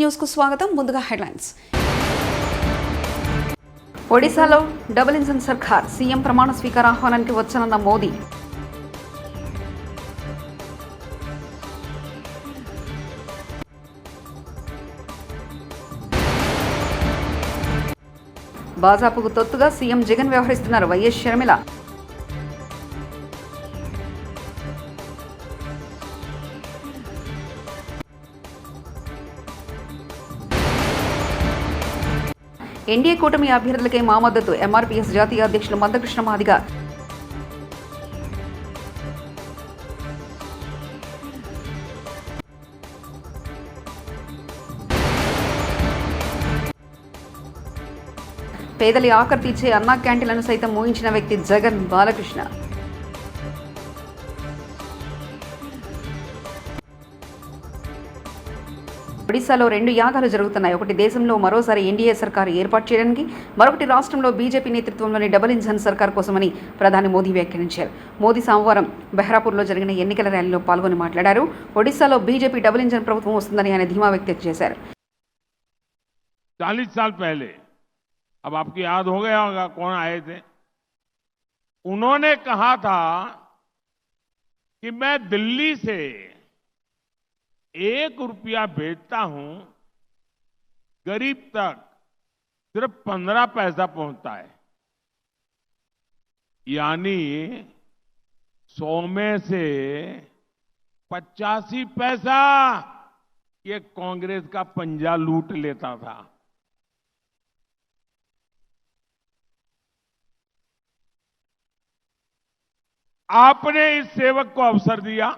న్యూస్కు స్వాగతం. ముందుగా హెడ్లైన్స్. ఒడిశాలో డబుల్ ఇంజన్ సర్కార్ సీఎం ప్రమాణ స్వీకార ఆహ్వానానికి వచ్చనన్న మోదీ. భాజపాకు తొత్తుగా సీఎం జగన్ వ్యవహరిస్తున్నారు వైఎస్ షర్మిల. ఎన్డీఏ కూటమి అభ్యర్థులకే మా మద్దతు. ఎంఆర్పీఎస్ జాతీయ అధ్యక్షులు మందకృష్ణ మాదిగ. పేదలి ఆఖరి తీర్చే అన్నా క్యాంటీన్లను సైతం ఊహించిన వ్యక్తి జగన్ బాలకృష్ణ. ఒడిశాలో రెండు యాగాలు జరుగుతున్నాయి ఒకటి దేశంలో మరోసారి ఎన్డీఏ సర్కారు ఏర్పాటు చేయడానికి మరొకటి రాష్ట్రంలో బీజేపీ నేతృత్వంలోని డబుల్ ఇంజన్ సర్కార్ కోసమని ప్రధాని మోదీ వ్యాఖ్యానించారు మోదీ సోమవారం బెహ్రాపూర్లో జరిగిన ఎన్నికల ర్యాలీలో పాల్గొని మాట్లాడారు ఒడిశాలో బీజేపీ డబుల్ ఇంజన్ ప్రభుత్వం వస్తుందని ఆయన ధీమా వ్యక్తం చేశారు चालीस साल पहले अब आपको याद हो गया होगा कौन आए थे उन्होंने कहा था कि मैं दिल्ली से एक रुपया भेजता हूँ, गरीब तक सिर्फ़ पंद्रह पैसा पहुँचता है। यानी सौ में से पचासी पैसा ये कांग्रेस का पंजा लूट लेता था। आपने इस सेवक को अवसर दिया।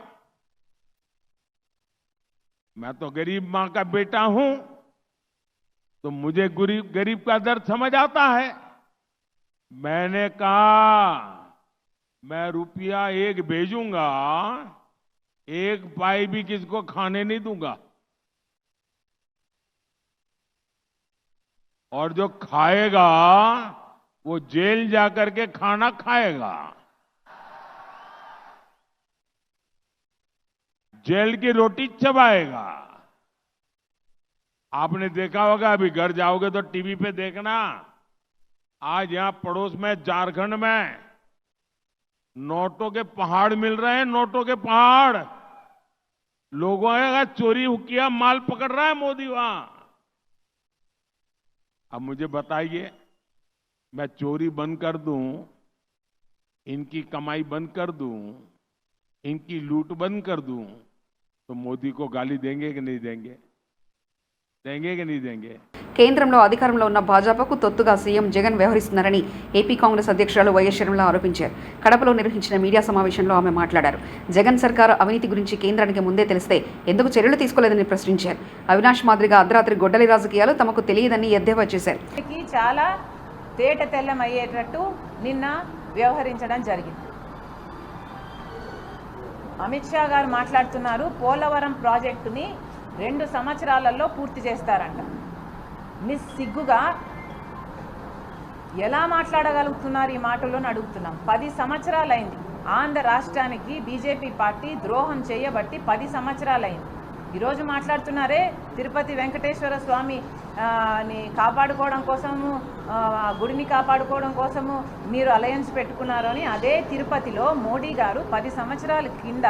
मैं तो गरीब माँ का बेटा हूँ तो मुझे गरीब गरीब का दर्द समझ आता है। मैंने कहा, मैं रुपया एक भेजूँगा, एक पाई भी किसको खाने नहीं दूँगा। और जो खाएगा, वो जेल जाकर के खाना खाएगा। जेल की रोटी चबाएगा। आपने देखा होगा, अभी घर जाओगे तो टीवी पे देखना। आज यहाँ पड़ोस में झारखंड में नोटों के पहाड़ मिल रहे हैं, नोटों के पहाड़। लोगों का चोरी किया, माल पकड़ रहा है मोदी वहाँ। अब मुझे बताइए, मैं चोरी बंद कर दूँ, इनकी कमाई बंद कर दूँ, इनकी लूट बंद कर दूँ तो मोदी को गाली देंगे कि नहीं देंगे देंगे कि नहीं देंगे కేంద్రంలో అధికారంలో ఉన్న భాజపాకు తొత్తుగా సీఎం జగన్ వ్యవహరిస్తున్నారని ఏపీ కాంగ్రెస్ అధ్యక్షురాలు వైఎస్ షర్మిల ఆరోపించారు కడపలో నిర్వహించిన మీడియా సమావేశంలో ఆమె మాట్లాడారు జగన్ సర్కారు అవినీతి గురించి కేంద్రానికి ముందే తెలిస్తే ఎందుకు చర్యలు తీసుకోలేదని ప్రశ్నించారు అవినాష్ మాదిరిగా అర్ధరాత్రి గొడ్డలి రాజకీయాలు తమకు తెలియదని ఎద్దేవా చేశారు కి చాలా తేట తెల్లం అయ్యేటట్టు నిన్న వ్యవహరించడం జరిగింది అమిత్ షా గారు మాట్లాడుతున్నారు పోలవరం ప్రాజెక్టుని రెండు సంవత్సరాలలో పూర్తి చేస్తారంట. మిస్ సిగ్గుగా ఎలా మాట్లాడగలుగుతున్నారు ఈ మాటలను అడుగుతున్నాం. పది సంవత్సరాలైంది. ఆంధ్ర రాష్ట్రానికి బీజేపీ పార్టీ ద్రోహం చేయబట్టి పది సంవత్సరాలైంది. ఈరోజు మాట్లాడుతున్నారే తిరుపతి వెంకటేశ్వర స్వామి ని కాపాడుకోవడం కోసము గుడిని కాపాడుకోవడం కోసము మీరు అలయన్స్ పెట్టుకున్నారు అని అదే తిరుపతిలో మోడీ గారు పది సంవత్సరాల కింద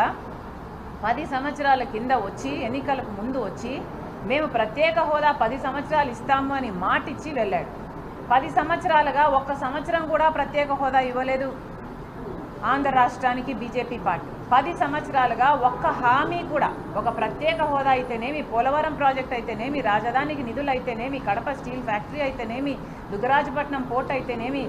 పది సంవత్సరాల కింద వచ్చి ఎన్నికలకు ముందు వచ్చి మేము ప్రత్యేక హోదా పది సంవత్సరాలు ఇస్తాము అని మాటిచ్చి వెళ్ళాడు. పది సంవత్సరాలుగా ఒక్క సంవత్సరం కూడా ప్రత్యేక హోదా ఇవ్వలేదు. ఆంధ్ర రాష్ట్రానికి బీజేపీ పార్టీ. పది సంవత్సరాలుగా ఒక్క హామీ కూడా ఒక ప్రత్యేక హోదా అయితేనేమి పోలవరం ప్రాజెక్ట్ అయితేనేమి రాజధానికి నిధులు అయితేనేమి కడప స్టీల్ ఫ్యాక్టరీ అయితేనేమి దుగ్గరాజపట్నం పోర్ట్ అయితేనేమి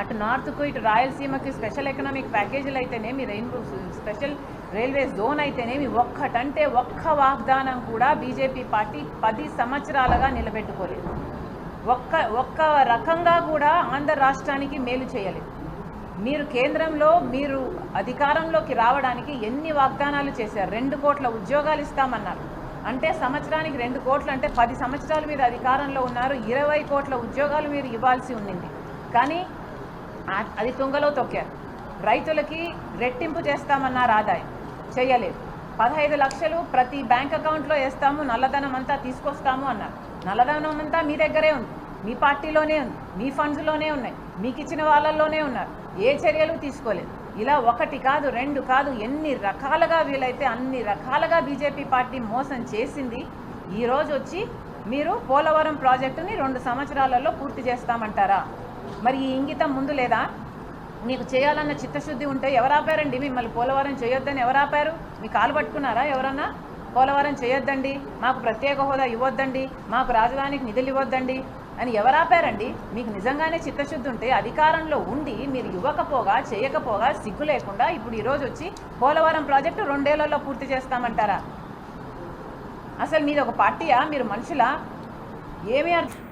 అటు నార్త్కు ఇటు రాయలసీమకి స్పెషల్ ఎకనామిక్ ప్యాకేజీలు అయితేనేమి రెయిన్బో స్పెషల్ రైల్వే జోన్ అయితేనేమి ఒక్కటంటే ఒక్క వాగ్దానం కూడా బీజేపీ పార్టీ పది సంవత్సరాలుగా నిలబెట్టుకోలేదు. ఒక్క ఒక్క రకంగా కూడా ఆంధ్ర రాష్ట్రానికి మేలు చేయలేదు. మీరు కేంద్రంలో మీరు అధికారంలోకి రావడానికి ఎన్ని వాగ్దానాలు చేశారు? రెండు కోట్ల ఉద్యోగాలు ఇస్తామన్నారు. అంటే సంవత్సరానికి రెండు కోట్లు అంటే పది సంవత్సరాలు మీరు అధికారంలో ఉన్నారు ఇరవై కోట్ల ఉద్యోగాలు మీరు ఇవ్వాల్సి ఉండింది. కానీ అది తుంగలో తొక్కారు. రైతులకి రెట్టింపు చేస్తామన్నారు ఆదాయం. చేయలేదు. పదహైదు లక్షలు ప్రతి బ్యాంక్ అకౌంట్లో వేస్తాము నల్లధనం అంతా తీసుకొస్తాము అన్నారు. నల్లధనం అంతా మీ దగ్గరే ఉంది. మీ పార్టీలోనే ఉంది. మీ ఫండ్స్లోనే ఉన్నాయి. మీకు ఇచ్చిన వాళ్ళల్లోనే ఉన్నారు. ఏ చర్యలు తీసుకోలేదు. ఇలా ఒకటి కాదు రెండు కాదు ఎన్ని రకాలుగా వీలైతే అన్ని రకాలుగా బీజేపీ పార్టీ మోసం చేసింది ఈరోజు వచ్చి మీరు పోలవరం ప్రాజెక్టుని రెండు సంవత్సరాలలో పూర్తి చేస్తామంటారా? మరి ఈ ఇంగితం ముందు లేదా? మీకు చేయాలన్న చిత్తశుద్ధి ఉంటే ఎవరు ఆపారండి మిమ్మల్ని? పోలవరం చేయొద్దని ఎవరు ఆపారు మీ కాలు పట్టుకున్నారా ఎవరన్నా? పోలవరం చేయొద్దండి మాకు ప్రత్యేక హోదా ఇవ్వొద్దండి మాకు రాజధానికి నిధులు ఇవ్వద్దండి అని ఎవరాపారండి? మీకు నిజంగానే చిత్తశుద్ధి ఉంటే అధికారంలో ఉండి మీరు ఇవ్వకపోగా చేయకపోగా సిగ్గు లేకుండా ఇప్పుడు ఈరోజు వచ్చి పోలవరం ప్రాజెక్టు రెండేళ్ళలో పూర్తి చేస్తామంటారా? అసలు మీది ఒక పార్టీయా? మీరు మనుషులా?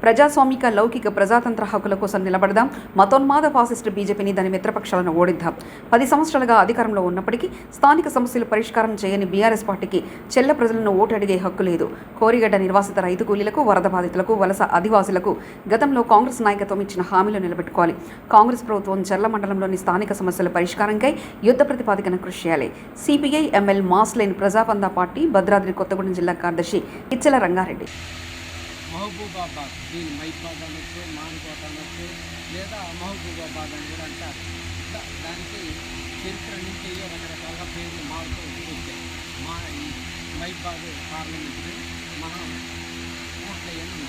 ప్రజాస్వామిక లౌకిక ప్రజాతంత్ర హక్కుల కోసం నిలబడదాం. మతోన్మాద ఫాసిస్టు బీజేపీని దాని మిత్రపక్షాలను ఓడిద్దాం. పది సంవత్సరాలుగా అధికారంలో ఉన్నప్పటికీ స్థానిక సమస్యలు పరిష్కారం చేయని బీఆర్ఎస్ పార్టీకి చెల్ల ప్రజలను ఓటు అడిగే హక్కు లేదు. కోరిగడ్డ నిర్వాసిత రైతు కూలీలకు వరద బాధితులకు వలస ఆదివాసులకు గతంలో కాంగ్రెస్ నాయకత్వం ఇచ్చిన హామీలు నిలబెట్టుకోవాలి. కాంగ్రెస్ ప్రభుత్వం చెర్ల మండలంలోని స్థానిక సమస్యల పరిష్కారంకై యుద్ధ ప్రతిపాదికన కృషి చేయాలి. సిపిఐ ఎంఎల్ మాస్ లేని పార్టీ భద్రాద్రి కొత్తగూడెం జిల్లా కార్యదర్శి ఇచ్చెల రంగారెడ్డి. మహబూబాబాద్ దీని మైబాద్ అనొచ్చు మాన్కోట అనొచ్చు లేదా మహబూబాబాద్ అని కూడా అంటారు. దానికి చరిత్ర నుంచి రకరకాల పేర్లు మారుతూ వచ్చాయి మా ఈ మైబాద్ పార్లమెంట్ మనం కోట్లయ్యని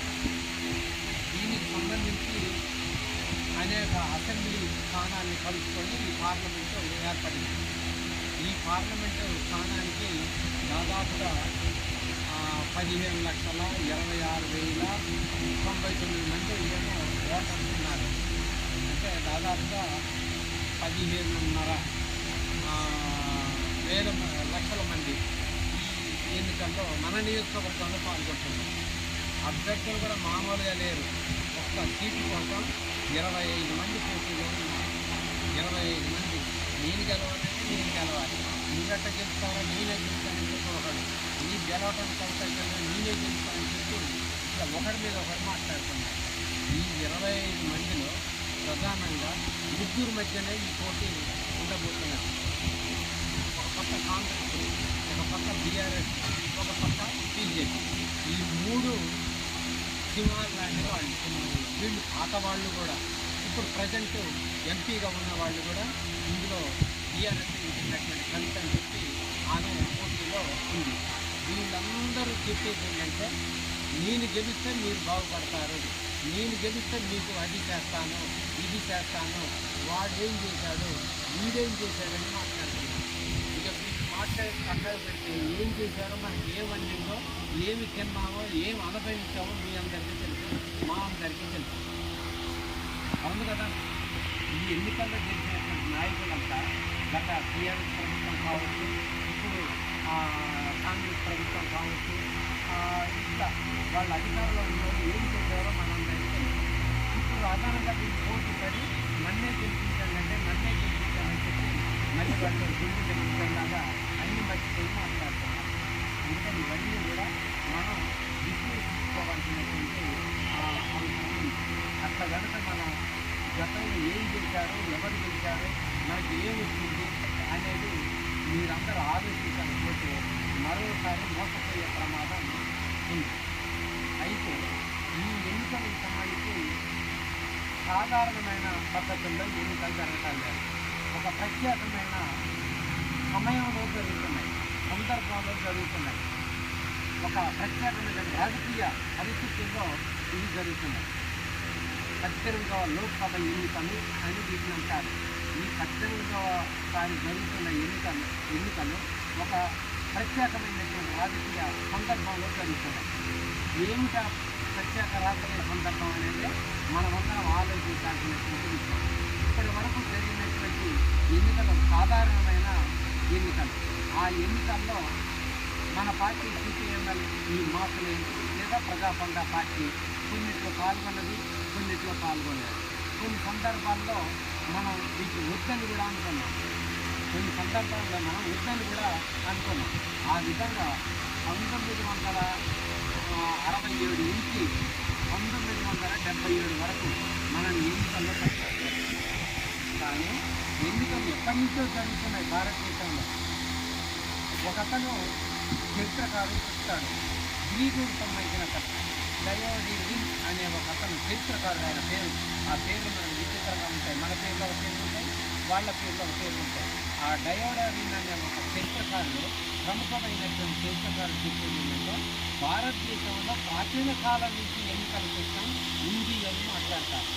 దీనికి సంబంధించి అనేక అసెంబ్లీ స్థానాన్ని కలుపుకొని ఈ పార్లమెంటు ఏర్పడింది. ఈ పార్లమెంటు స్థానానికి దాదాపుగా పదిహేను లక్షల ఇరవై ఆరు వేల తొంభై తొమ్మిది మంది ఏమో ఓటర్లు ఉన్నారు అంటే దాదాపుగా పదిహేనున్నర వేల లక్షల మంది ఈ ఎన్నికల్లో మన నియోజకవర్గంలో పాల్గొంటున్నారు. అభ్యర్థులు కూడా మామూలుగా లేరు. ఒక్క సీటు కోసం ఇరవై ఐదు మంది పోటీలో ఉన్నారు. ఇరవై ఐదు మంది. నేను గెలవాలంటే నేను గెలవాలి. నువ్వెట్ట గెలుస్తావో నేనే గెలుస్తానని నీ గెలవడానికి అవకాశం నేనే గెలుస్తానని చెప్పి ఇలా ఒకరి మీద ఒకరు మాట్లాడుతున్నారు ఈ ఇరవై ఐదు మందిలో ప్రధానంగా ముగ్గురు మధ్యనే ఈ పోటీ ఉండబోతున్నారు ఒక పక్క కాంగ్రెస్ ఒక పక్క బీఆర్ఎస్ ఒక పక్క బీజేపీ ఈ మూడు సింహాలు లాంటి వాళ్ళు వీళ్ళు పాత వాళ్ళు కూడా ఇప్పుడు ప్రజెంట్ ఎంపీగా ఉన్న వాళ్ళు కూడా ఇందులో బీఆర్ఎస్ ఉన్నటువంటి కవిత అని చెప్పి ఆమె పోటీలో ఉంది. వీళ్ళందరూ చెప్పేది ఏంటంటే నేను గెలిస్తే మీరు బాగుపడతారు నేను గెలిస్తే మీకు అది చేస్తాను ఇది చేస్తాను వాడు ఏం చేశాడు వీడేం చేశాడని మాట్లాడుతున్నారు ఇక వీళ్ళు మాట్లాడి పక్కన పెడితే ఏం చేశారో మనకి ఏం ఏమి తిన్నామో ఏం అనుభవించామో మీ అందరికీ తెలుసు. మా అందరికీ తెలుసు. అవును కదా? ఈ ఎన్నికల్లో చేసినటువంటి నాయకులంతా గత టీఆర్ఎస్ ప్రభుత్వం కావచ్చు కాంగ్రెస్ ప్రభుత్వం కావచ్చు ఆ, ఇట్లా వాళ్ళ అధికారంలో ఉన్నవారు ఏం చేశారో మనం తెలుసు ఇప్పుడు అదనంగా దీన్ని పోటీ పడి నన్నే గెలిపించాలంటే నన్నే గెలిపించాలని చెప్పి మళ్ళీ వాళ్ళు గుండె గెలిపించేలాగా అన్ని మర్చిపోయి మాట్లాడుతున్నారు. అందుకని ఇవన్నీ కూడా మనం విశ్లేషించుకోవాల్సినటువంటి అట్లా కనుక మనం గతంలో ఏం చేశారు ఎవరు చేశారు మనకి ఏం వచ్చింది అనేది మీరందరూ ఆలోచించకపోతే మరోసారి మోసపోయే ప్రమాదం ఉంది. అయితే ఈ ఎన్నికల సంబంధించి సాధారణమైన పద్ధతుల్లో ఎన్నికలు జరగటం లేదు. ఒక ప్రత్యేకమైన సమయంలో జరుగుతున్నాయి. సందర్భంలో జరుగుతున్నాయి. ఒక ప్రత్యేకమైన రాజకీయ పరిస్థితుల్లో ఇవి జరుగుతున్నాయి. పద్దెనిమిదవ లోక్సభ ఎన్నికలు అని వీటిని అంటారు ఈ పద్దెనిమిదవ సారి జరుగుతున్న ఎన్నికలు ఎన్నికలు ఒక ప్రత్యేకమైనటువంటి రాజకీయ సందర్భంలో జరుగుతున్నాయి. ఏమిటా ప్రత్యేక రాజకీయ సందర్భం అనేది మనమందరం ఆలోచించాల్సినటువంటి విషయం. ఇప్పటి వరకు జరిగినటువంటి ఎన్నికలు సాధారణమైన ఎన్నికలు. ఆ ఎన్నికల్లో మన పార్టీ సిపిఎంఎల్ ఈ మార్పులు లేదా ప్రజాపండ పార్టీ కొన్నిట్లో పాల్గొన్నది కొన్నిట్లో పాల్గొనేది కొన్ని సందర్భాల్లో మనం వీటి వద్దని కూడా అనుకున్నాం. కొన్ని సందర్భాల్లో మనం వద్దని కూడా అనుకున్నాం. ఆ విధంగా పంతొమ్మిది వందల అరవై ఏడు నుంచి పంతొమ్మిది వందల డెబ్బై ఏడు వరకు మనం ఎన్నికల్లో కానీ ఎన్నికలు ఎప్పటి నుంచో జరుగుతున్నాయి భారతదేశంలో. ఒకతను చరిత్రకారుడు చెప్తాడు గ్రీకుకు సంబంధించిన కథ. డయోడిన్ అనే ఒక అతను చరిత్రకారుడు ఆయన పేరు. ఆ పేర్లు మనం విచిత్రంగా ఉంటాయి. మన పేర్లో ఒక పేర్లు ఉంటాయి వాళ్ళ పేర్లో ఒక పేర్లు ఉంటాయి. ఆ డయోడిన్ అనే ఒక చరిత్రకారుడు ప్రముఖమైనటువంటి చరిత్రకారుడు చెప్పేది ఏంటంటే భారతదేశంలో ప్రాచీన కాలం నుంచి ఎన్నికల సిస్టమ్ ఉంది అని మాట్లాడతారు.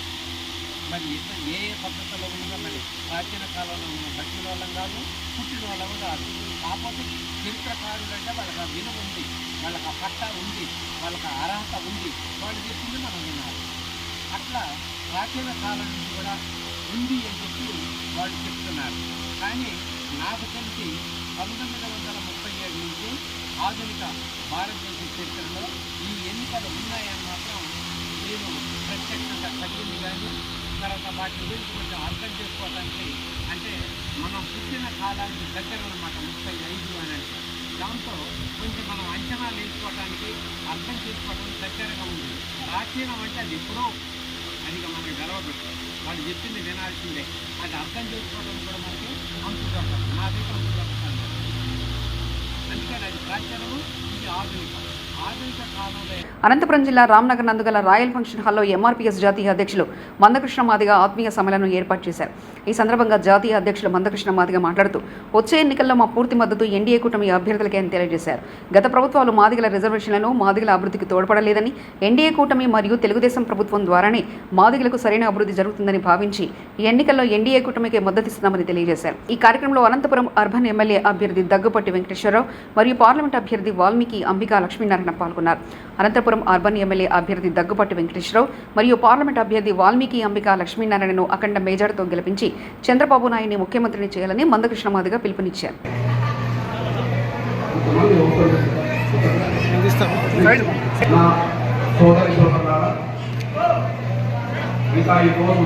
మరి ఏ ఏ పద్ధతిలో ఉందో మరి ప్రాచీన కాలంలో ఉన్న బట్టిన వాళ్ళం కాదు పుట్టిన వాళ్ళము కాదు. కాకపోతే చరిత్రకారులు అంటే వాళ్ళకి ఆ విలువ ఉంది. వాళ్ళకి ఆ పట్ట ఉంది వాళ్ళకి ఆ అర్హత ఉంది వాళ్ళు చెప్పింది మనం వినాలి. అట్లా ప్రాచీన కాలం నుంచి కూడా ఉంది అని చెప్పి వాళ్ళు చెప్తున్నారు. కానీ నాకు తెలిసి పంతొమ్మిది వందల ముప్పై ఏడు నుంచి ఆధునిక భారతదేశ చరిత్రలో ఈ ఎన్నికలు ఉన్నాయని మాత్రం నేను ప్రత్యక్షంగా తగ్గింది కానీ తర్వాత వాటి గురించి కొంచెం అర్థం చేసుకోవడానికి అంటే మనం పుట్టిన కాలానికి దగ్గర అనమాట ముప్పై ఐదు అని అంటే. దాంతో కొంచెం మనం అంచనాలు వేసుకోవడానికి అర్థం చేసుకోవడానికి దగ్గరగా ఉంది. ప్రాచీనం అంటే అది ఎప్పుడో అది మనకి గెలవదు వాళ్ళు చెప్పింది వినాల్సిందే. అది అర్థం చేసుకోవడం కూడా మనకి అంతుగా దగ్గర అంతుగా అందుకని అది ప్రాచీనము ఇది ఆధునికం. అనంతపురం జిల్లా రామ్నగర్ నందుగల రాయల్ ఫంక్షన్ హాల్లో ఎంఆర్పీఎస్ జాతీయ అధ్యక్షులు మందకృష్ణ మాదిగ ఆత్మీయ సమ్మేళనం ఏర్పాటు చేశారు. ఈ సందర్భంగా జాతీయ అధ్యక్షులు మందకృష్ణ మాదిగ మాట్లాడుతూ వచ్చే ఎన్నికల్లో మా పూర్తి మద్దతు ఎన్డీఏ కూటమి అభ్యర్థులకే అని తెలియజేశారు. గత ప్రభుత్వాలు మాదిగల రిజర్వేషన్లను మాదిగల అభివృద్ధికి తోడ్పడలేదని ఎన్డీఏ కూటమి మరియు తెలుగుదేశం ప్రభుత్వం ద్వారానే మాదిగలకు సరైన అభివృద్ధి జరుగుతుందని భావించి ఈ ఎన్నికల్లో ఎన్డీఏ కూటమికి మద్దతిస్తున్నామని తెలియజేశారు. ఈ కార్యక్రమంలో అనంతపురం అర్బన్ ఎమ్మెల్యే అభ్యర్థి దగ్గుపట్టి వెంకటేశ్వరరావు మరియు పార్లమెంట్ అభ్యర్థి వాల్మీకి అంబికా లక్ష్మీనారాయణ పాల్గొన్నారు. అనంతపురం అర్బన్ ఎమ్మెల్యే అభ్యర్థి దగ్గుపట్టి వెంకటేశ్వరరావు మరియు పార్లమెంట్ అభ్యర్థి వాల్మీకి అంబిక లక్ష్మీనారాయణను అఖండ మేజార్తో గెలిపించి చంద్రబాబు నాయుడిని ముఖ్యమంత్రిని చేయాలని మందకృష్ణ మాదిగా పిలుపునిచ్చారు. ఇంకా ఈరోజు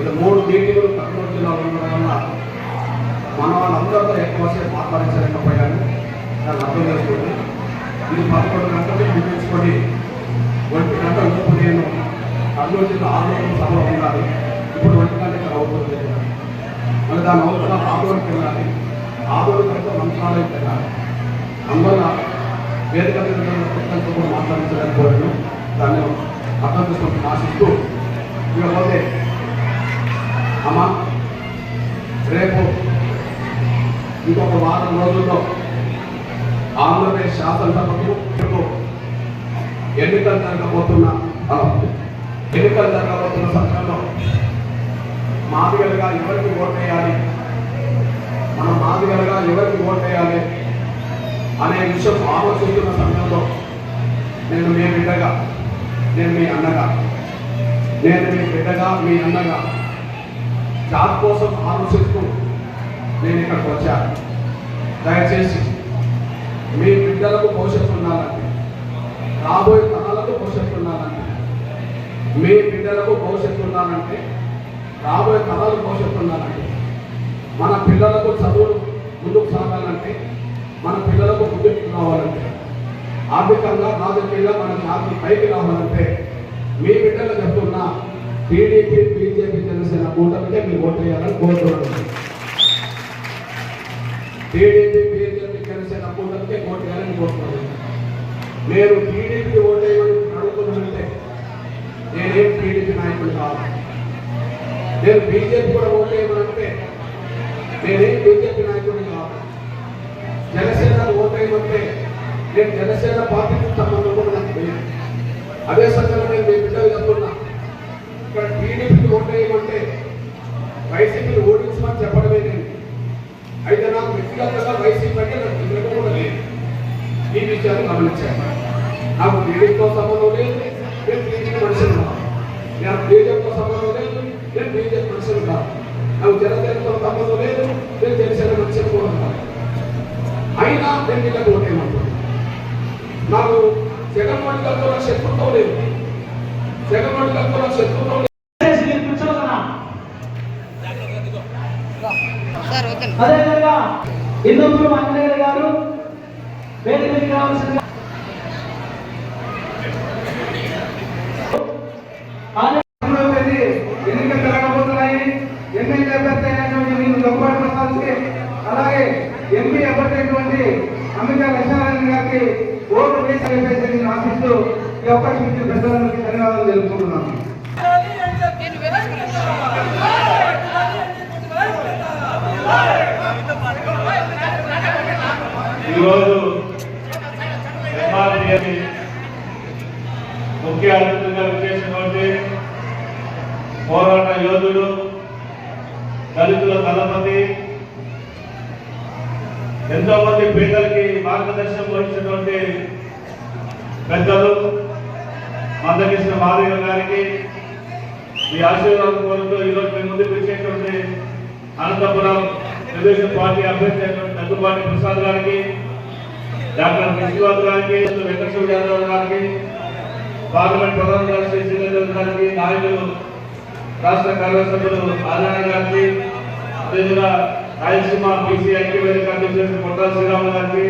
ఇది మూడు మీటింగులు కర్నూలు జిల్లాలో ఉండడం వల్ల మన వాళ్ళందరితో ఎక్కువసేపు మాట్లాడించలేకపోయాను దాన్ని అర్థం చేసుకోండి. ఇది పదకొండు గంటలు ముగించుకొని ఒంటి గంట లోపు నేను కర్నూలు జిల్లా ఆందోళన సభలో ఉండాలి. ఇప్పుడు ఒంటి గంట ఇక్కడ అవుతుంది. మళ్ళీ దాని అవసరం ఆందోళనకి వెళ్ళాలి ఆందోళన కంటే మంత్రాలయం వెళ్ళాలి అందువల్ల వేదిక మీద ఉన్న పుస్తకంతో మాట్లాడించలేకపోయాను దాన్ని అర్థం చేసుకుని ఆశిస్తూ ఇకపోతే అమ్మ రేపు ఇంకొక వారం రోజుల్లో ఆంధ్రప్రదేశ్ శాసనసభకు ఎన్నికలు జరగబోతున్న ఎన్నికలు జరగబోతున్న సమయంలో మాదిగలుగా ఎవరికి ఓటేయాలి? మనం మాదిగలుగా ఎవరికి ఓటేయాలి? అనే విషయం ఆలోచిస్తున్న సమయంలో నేను మీ బిడ్డగా నేను మీ అన్నగా నేను మీ బిడ్డగా మీ అన్నగా జాబ్ కోసం ఆలోచిస్తూ నేను ఇక్కడికి వచ్చాను. దయచేసి బిడ్డలకు భవిష్యత్తు ఉండాలంటే రాబోయే తరాలకు భవిష్యత్తు ఉండాలంటే మీ బిడ్డలకు భవిష్యత్తు ఉండాలంటే రాబోయే తరాలకు భవిష్యత్తు ఉండాలండి మన పిల్లలకు చదువులు ముందుకు సాగాలంటే మన పిల్లలకు ముందుకు రావాలంటే. ఆర్థికంగా రాజకీయంగా మన జాతి పైకి రావాలంటే మీ బిడ్డలు చెప్తున్నా టీడీపీ బీజేపీ జనసేన కూటమికే మీరు ఓటు వేయాలని కోరుతున్నాను టీడీపీ తక్కువ జనసేన ఓటు వేయాలని కోరుతున్నాను నేను టీడీపీ ఓటు వేయమని అడుగుతున్నానంటే నేనేం టీడీపీ నాయకుడు కాదు. నేను బీజేపీ కూడా ఓటు వేయమనంటే నేనేం బీజేపీ నాయకుడిని కాదు. జనసేన ఓటు వేయమంటే నేను జనసేన పార్టీకి సంబంధం కూడా నాకు లేదు. అదే సందర్భంలో నేను మీ బిడ్డ చెప్తున్నా. ఇక్కడ టీడీపీకి ఓటు వేయమంటే వైసీపీని ఓడించమని చెప్పడమే నేను అయితే నాకు వ్యక్తిగతంగా వైసీపీ అంటే నాకు తిరగ కూడా లేదు. ఈ విషయాన్ని గమనించాను నాకు టీడీపీతో సంబంధం లేదు నేను టీడీపీ మనుషులు కాదు. నాకు బీజేపీతో సంబంధం లేదు నేను బీజేపీ మనుషులు కాదు. నాకు జనసేనతో సంబంధం లేదు నేను జనసేన మనుషులు కూడా కాదు. అయినా నేను వీళ్ళకి ఓటేయమంటున్నాను నాకు జగన్మోహన్ గారితో నాకు శత్రుత్వం లేదు. జగన్మోహన్ గారితో నాకు శత్రుత్వం లేదు అదేవిధంగా హిందూపురం అంజనేయ గారు వేదిక రావాల్సిందిగా. ఎన్నికలు జరగబోతున్నాయి. అయినటువంటి మీకు ప్రసాద్కి అలాగే ఎంపీ అభ్యర్థి అయినటువంటి పార్టీకి ఓటు వేసి చెప్పేసి నేను ఆశిస్తూ ఈ అవకాశం ఇచ్చిన ప్రజలందరికీ ధన్యవాదాలు తెలుపుకుంటున్నాను. ఈరోజు ఎంఆర్డీఏ ముఖ్య అతిథిగా విచ్చేసినటువంటి పోరాట యోధుడు దళితుల తలపతి ఎంతో మంది పేదలకి మార్గదర్శనం వహించినటువంటి పెద్దలు మందకృష్ణ మాధవ గారికి ఈ ఆశీర్వాదం కోరుతూ ఈరోజు మేము ముందుకు వచ్చేటువంటి అనంతపురం తెలుగుదేశం పార్టీ అభ్యర్థి అయినటువంటి దగ్గుబాటి ప్రసాద్ గారికి డాక్టర్ విశ్వనాథ్ గారికి వెంకటేశ్వర యాదవ్ గారికి పార్లమెంట్ ప్రధాన కార్యదర్శి శ్రీధర్ గారికి నాయకులు రాష్ట్ర కార్యసభ్యులు ఆదాయ గారికి అదేవిధంగా రాయలసీమ బీసీ ఐక్య వేదిక కొట్టాల శ్రీరాములు గారికి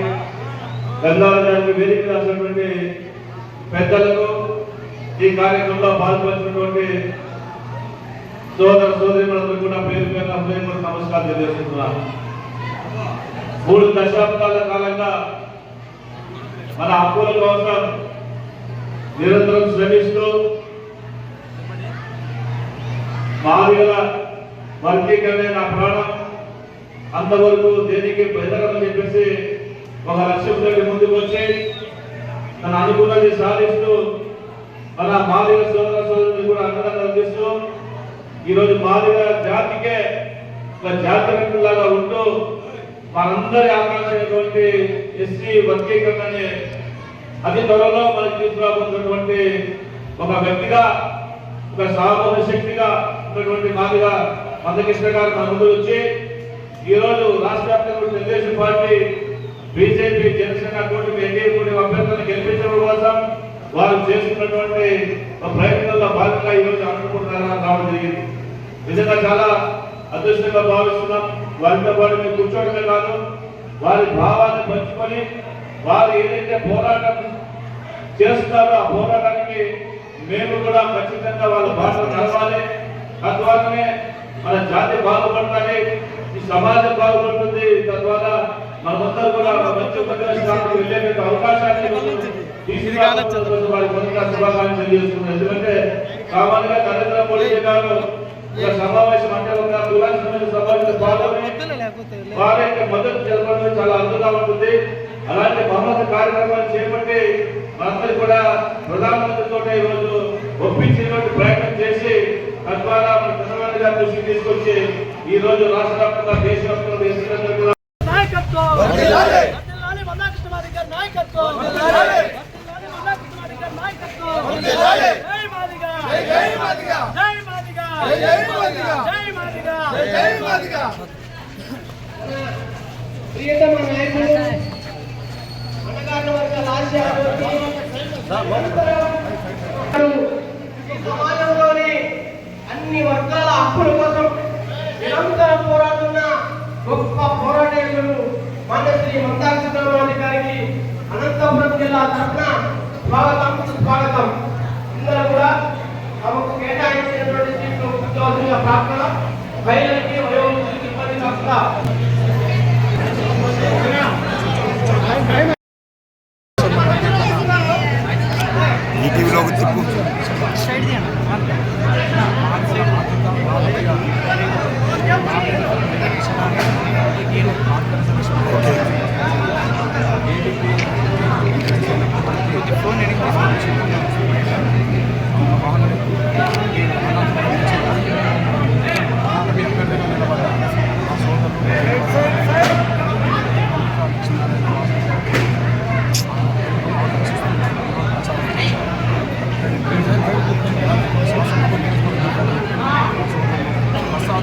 గంధాల గారికి వేదిక రాసినటువంటి పెద్దలకు ఈ కార్యక్రమంలో పాల్పంచినటువంటి సోదర సోదరిమణులకు కూడా పేరు పేరు హృదయపూర్వక నమస్కారం తెలియజేస్తున్నాను. మూడు దశాబ్దాల కాలంగా మన హక్కుల కోసం నిరంతరం శ్రమిస్తూ మాదిగల వర్గీకరణ నా ప్రాణం అంతవరకు దేనికి బెదరమని చెప్పేసి ఒక లక్ష్యంతో ముందుకు వచ్చి తన అనుకున్నది సాధిస్తూ మన మాదిగ సోదర సోదరులు కూడా అండదండలు అందిస్తూ ఈరోజు మాదిగ జాతికే ఒక జాతరలాగా ఉంటూ మనందరి ఆకాంక్షటువంటి ఎస్సీ వర్గీకరణని అతి త్వరలో మనకి తీసుకురాబోతున్నటువంటి ఒక వ్యక్తిగా ఒక సామూహిక శక్తిగా ఉన్నటువంటి మాదిగా మందకృష్ణ గారు మన ముందు వచ్చి ఈ రోజు రాష్ట్ర వ్యాప్తంగా తెలుగుదేశం పార్టీ బీజేపీ జనసేన కూటమి ఎన్డీఏ కూటమి అభ్యర్థులను గెలిపించడం కోసం వారు చేస్తున్నటువంటి ప్రయత్నంలో భాగంగా ఈ రోజు అనుకుంటున్నారని రావడం జరిగింది. నిజంగా చాలా అదృష్టంగా భావిస్తున్నాం. వారితో పాటు మేము కూర్చోవడమే కాదు వారి భావాన్ని పంచుకొని వారు ఏదైతే పోరాటం చేస్తున్నారో ఆ పోరాటానికి మేము కూడా ఖచ్చితంగా వాళ్ళ బాటలు నడవాలి. తద్వారానే మన జాతి బాగుపడాలి ఈ సమాజం బాగుపడుతుంది. తద్వారా మనమందరూ కూడా మంచి స్థానానికి వెళ్ళే అవకాశాన్ని తీసుకురావాలని వారి మొదట శుభాకాంక్షలు తెలియజేస్తున్నాను. ఎందుకంటే సామాన్యంగా నరేంద్ర మోడీ గారు సమావేశం అంటే ఒక దురాశమైన సమావేశం పాల్గొని వారి యొక్క మద్దతు జరపడం చాలా అద్భుతంగా ఉంటుంది అలాంటి మహమ్మద్ కార్యక్రమాలు చేపట్టి మనందరూ కూడా ప్రధానమంత్రితో ఈ రోజు ఒప్పించేటువంటి ప్రయత్నం చేసి తద్వారా మన చంద్రబాబు గారి దృష్టికి తీసుకొచ్చి ఈ రోజు రాష్ట్ర వ్యాప్తంగా దేశవ్యాప్తంగా ఎస్సీలందరూ కూడా నాయకత్వం ప్రియతమ నాయకుడు అన్నగారి వర్గాల సమాజంలోని అన్ని వర్గాల హక్కుల కోసం నిరంతరం పోరాడుతున్న గొప్ప పోరాటకులు మాన్యశ్రీ మందాకృష్ణమాని గారికి అనంతపురం జిల్లా తరఫున స్వాగతం స్వాగతం ఇందులో కూడా తమకు కేటాయించినటువంటి సీట్లు కూర్చోవలసిన ప్రార్థన మహిళలకి వయోవృద్ధులకి ఇబ్బంది కాకుండా ఈటీవీలోకి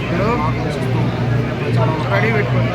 అప్పుడు రెడీ పెట్టుకోండి.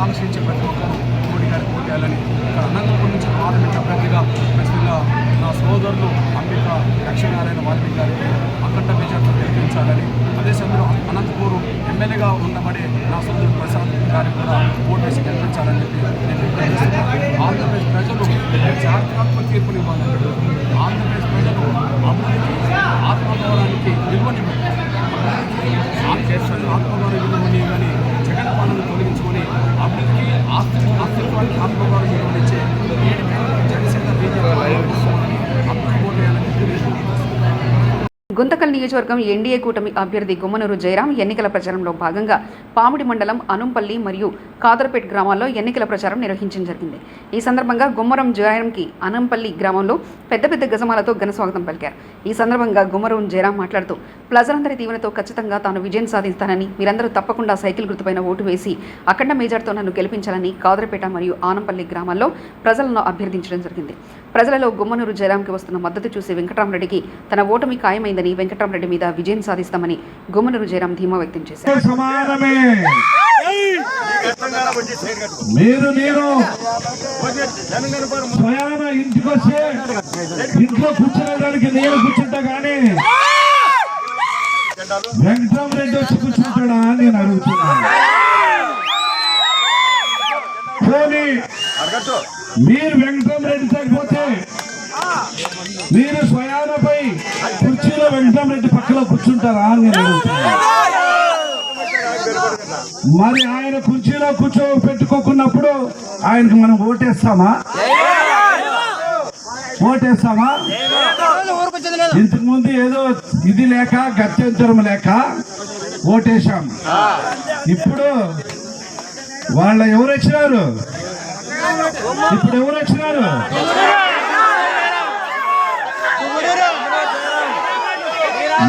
కాంక్షించే ప్రతి ఒక్కరూ మోడీ గారికి ఓటేయాలని ఇక్కడ అనంతపురం నుంచి పార్లమెంట్ అభ్యర్థిగా ప్రస్తుతంగా నా సోదరులు అంబిక లక్ష్మీనారాయణ వాల్మీకి గారికి అఖండ మెజార్టీతో గెలిపించాలని. అదే సమయంలో అనంతపూర్ ఎమ్మెల్యేగా ఉండబడే నా సోదరుడు ప్రసాద్ గారికి కూడా ఓటు వేసి గెలిపించాలని చెప్పి నేను ఆంధ్రప్రదేశ్ ప్రజలు చారిత్రాత్మక తీర్పునివ్వాలని ఆంధ్రప్రదేశ్ ప్రజలు అభివృద్ధికి ఆత్మగౌరవానికి విలువనివ్వండి. ఆంధ్రప్రదేశ్ ప్రజలు కానీ జగన్ పాలన తొలగించుకొని అభివృద్ధికి ఆస్తి అస్తిత్వానికి ఆత్మగౌరవ విలువనిచ్చే ఏడు జనసేన బీజేపీ చెప్పి నేను గుంతకల్ నియోజకవర్గం ఎన్డీఏ కూటమి అభ్యర్థి గుమ్మనూరు జయరాం ఎన్నికల ప్రచారంలో భాగంగా పామిడి మండలం అనుంపల్లి మరియు కాదర్పేట్ గ్రామాల్లో ఎన్నికల ప్రచారం నిర్వహించడం జరిగింది. ఈ సందర్భంగా గుమ్మరం జయరాంకి అనంపల్లి గ్రామంలో పెద్ద పెద్ద గజమాలతో ఘన స్వాగతం పలికారు. ఈ సందర్భంగా గుమ్మరం జయరాం మాట్లాడుతూ ప్రజలందరి దీవెనతో ఖచ్చితంగా తాను విజయం సాధిస్తానని మీరందరూ తప్పకుండా సైకిల్ గుర్తుపైన ఓటు వేసి అఖండ మేజర్తో నన్ను గెలిపించాలని కాదరపేట మరియు ఆనంపల్లి గ్రామాల్లో ప్రజలను అభ్యర్థించడం జరిగింది. ప్రజలలో గుమ్మనూరు జయరాంకి వస్తున్న మద్దతు చూసి వెంకటరామరెడ్డికి తన ఓటమి ఖాయమైందని వెంకటరామరెడ్డి మీద విజయం సాధిస్తామని గుమ్మనూరు జయరాం ధీమా వ్యక్తం చేశారు. సమానమే. మీరు స్వయాన ఇంటికి ఇంట్లో కూర్చునేదానికి నేను కూర్చుంటా కానీ వెంకటరామరెడ్డి వచ్చి కూర్చుంటాడా నేను అడుగుతున్నాను పోనీ మీరు వెంకటరామరెడ్డి తగ్గిపోతే మీరు స్వయానపై కుర్చీలో వెంకటరామరెడ్డి పక్కలో కూర్చుంటారా అని మరి ఆయన కుర్చీలో కూర్చో పెట్టుకోకున్నప్పుడు ఆయనకు మనం ఓటేస్తామా? ఓటేస్తామా? ఇంతకు ముందు ఏదో ఇది లేక గత్యంతరం లేక ఓటేశాం. ఇప్పుడు వాళ్ళ ఎవరు వచ్చినారు? ఇప్పుడు ఎవరు వచ్చినారు?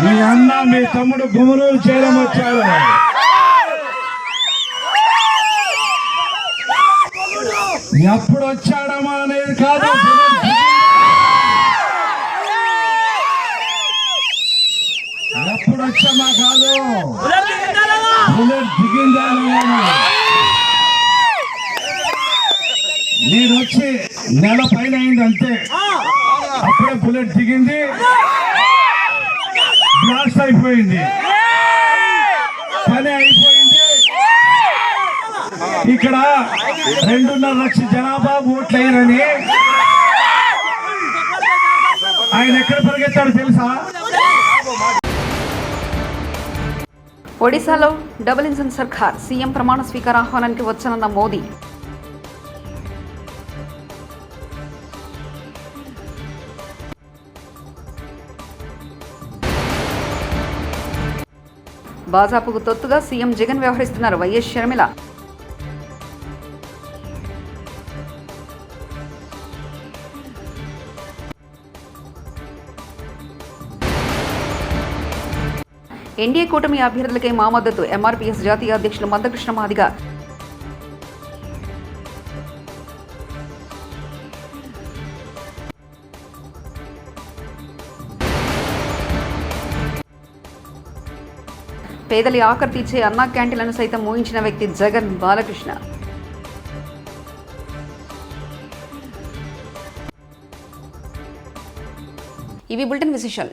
మీ అన్న మీ తమ్ముడు గుమరూరు చేయడం వచ్చాడు. ఎప్పుడు వచ్చాడమా అనేది కాదు. ఎప్పుడు వచ్చామా కాదు. దిగిందా లేదా? నేను వచ్చి నెల పైన అయింది అంతే అప్పుడే బుల్లెట్ దిగింది. బ్లాస్ట్ అయిపోయింది. పని అయిపోయింది. ఇక్కడ రెండున్నర లక్షల జనాభా ఓట్లేయరని ఆయన ఎక్కడ పరిగెత్తాడు తెలుసా? ఒడిశాలో డబుల్ ఇంజన్ సర్కార్ సీఎం ప్రమాణ స్వీకార ఆహ్వానానికి వచ్చనన్న మోదీ. భాజపాకు తొత్తుగా సీఎం జగన్ వ్యవహరిస్తున్నారు వైఎస్ షర్మిల. ఎన్డీఏ కూటమి అభ్యర్థులకే మా మద్దతు. ఎంఆర్పీఎస్ జాతీయ అధ్యక్షులు మందకృష్ణ మాదిగ. పేదలి ఆఖరి తీర్చే అన్నా క్యాంటీన్లను సైతం ఊహించిన వ్యక్తి జగన్ బాలకృష్ణ. ఇవి బులెటిన్ విశేషాలు.